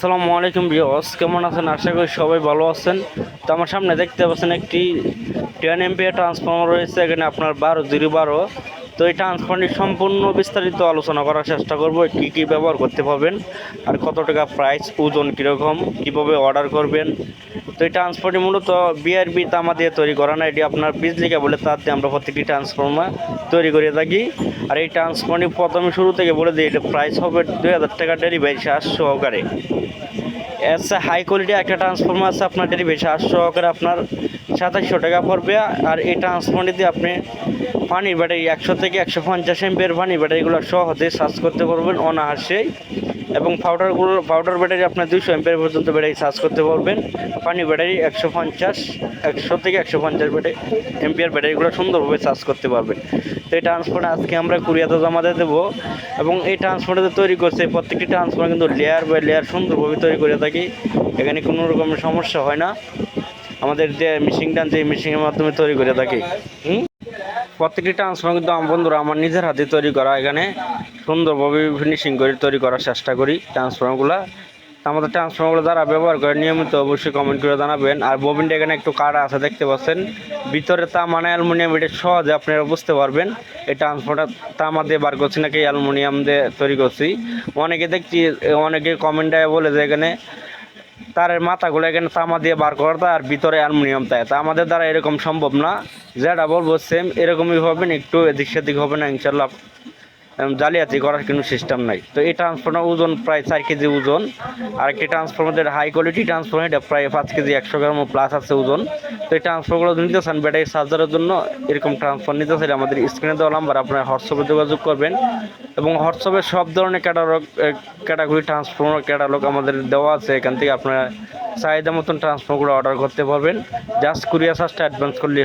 আসসালামু আলাইকুম বিয়স কেমন আছেন? আশা করি সবাই ভালো আছেন। তো আমার সামনে দেখতে পাচ্ছেন একটি টেন এমপিএ ট্রান্সফর্মার রয়েছে, এখানে আপনার বারো, জিরো বারো। তো এই ট্রান্সফর্মারটি সম্পূর্ণ বিস্তারিত আলোচনা করার চেষ্টা করব, কী কী ব্যবহার করতে পারবেন আর কত টাকা প্রাইস ওজন কীরকম, কীভাবে অর্ডার করবেন। তো এই ট্রান্সফর্মারটি মূলত বিআরবি তামা দিয়ে তৈরি করা না, এটি আপনার বিজলি কেবলে তার দিয়ে আমরা প্রত্যেকটি ট্রান্সফর্মার তৈরি করে থাকি। আর এই ট্রান্সফর্মারটি প্রথমে শুরু থেকে বলে দিই, এটা প্রাইস হবে দুই হাজার টাকা ডেলিভারি চার্জ সহকারে। আচ্ছা হাই কোয়ালিটি একটা ট্রান্সফর্মার আছে, আপনার ডেলিভারি চার্জ সহকারে আপনার সাতাশশো টাকা পড়বে। আর এই ট্রান্সফর্মারটিতে আপনি পানির ব্যাটারি একশো থেকে একশো পঞ্চাশ এমপের পানির ব্যাটারিগুলো সহজে চার্জ করতে পারবেন অনায়াসেই। এবং পাউডারগুলো পাউডার ব্যাটারি আপনার দুইশো এমপের পর্যন্ত ব্যাটারি চার্জ করতে পারবেন। পানি ব্যাটারি একশো পঞ্চাশ, একশো থেকে একশো পঞ্চাশ ব্যাটারি এমপিআর ব্যাটারিগুলো সুন্দরভাবে চার্জ করতে পারবেন। তো এই ট্রান্সফার আজকে আমরা কুরিয়াতে জমা দিয়ে দেবো এবং এই ট্রান্সফারটা তৈরি করছে, প্রত্যেকটি ট্রান্সফার কিন্তু লেয়ার বাই লেয়ার সুন্দরভাবে তৈরি করে থাকি। এখানে কোনো রকমের সমস্যা হয় না। আমাদের যে মেশিনটা যে মেশিনের মাধ্যমে তৈরি করে থাকি। হুম? প্রত্যেকটি ট্রান্সফর্মার কিন্তু আমার বন্ধুরা আমার নিজের হাতে তৈরি করা। এখানে সুন্দরভাবে ফিনিশিং করে তৈরি করার চেষ্টা করি ট্রান্সফর্মারগুলো আমাদের ট্রান্সফর্মারগুলো যারা ব্যবহার করে নিয়মিত অবশ্যই কমেন্ট করে জানাবেন। আর ববিনটা এখানে একটু কাটা আছে, দেখতে পাচ্ছেন। ভিতরে তামানে অ্যালুমিনিয়াম, এটা সহজে আপনারা বুঝতে পারবেন। এই ট্রান্সফর্মারটা তামা দিয়ে বার করছি নাকি অ্যালুমিনিয়াম দিয়ে তৈরি করছি। অনেকে দেখছি, অনেকে কমেন্টে বলে যে এখানে তারের মাথাগুলো এখানে তামা দিয়ে বার করা আর ভিতরে অ্যালুমিনিয়াম তাই তা আমাদের দ্বারা এরকম সম্ভব না। যেটা বলব সেম এরকমই হবেন একটু এদিক সেদিক হবে না ইনশাল্লাহ জালিয়াতি করার কোনো সিস্টেম নাই। তো এই ট্রান্সফর্মার ওজন প্রায় চার কেজি ওজন আর একটি ট্রান্সফর্মার হাই কোয়ালিটি ট্রান্সফর্মার এটা প্রায় পাঁচ কেজি একশো গ্রাম প্লাস আছে ওজন। তো এই ট্রান্সফর্মারগুলো নিতে চান ব্যাটারি চার্জারের জন্য, এরকম ট্রান্সফার নিতে চাইলে আমাদের স্ক্রিনে দেওয়া নাম্বার আপনার হোয়াটসঅ্যাপে যোগাযোগ করবেন। এবং হোয়াটসঅ্যাপে সব ধরনের ক্যাটালগ ক্যাটাগরি ট্রান্সফর্মার ক্যাটালগ আমাদের দেওয়া আছে। এখান থেকে আপনারা চাহিদা মতন ট্রান্সফর্মারগুলো অর্ডার করতে পারবেন। জাস্ট কুরিয়ার চার্জটা অ্যাডভান্স করলে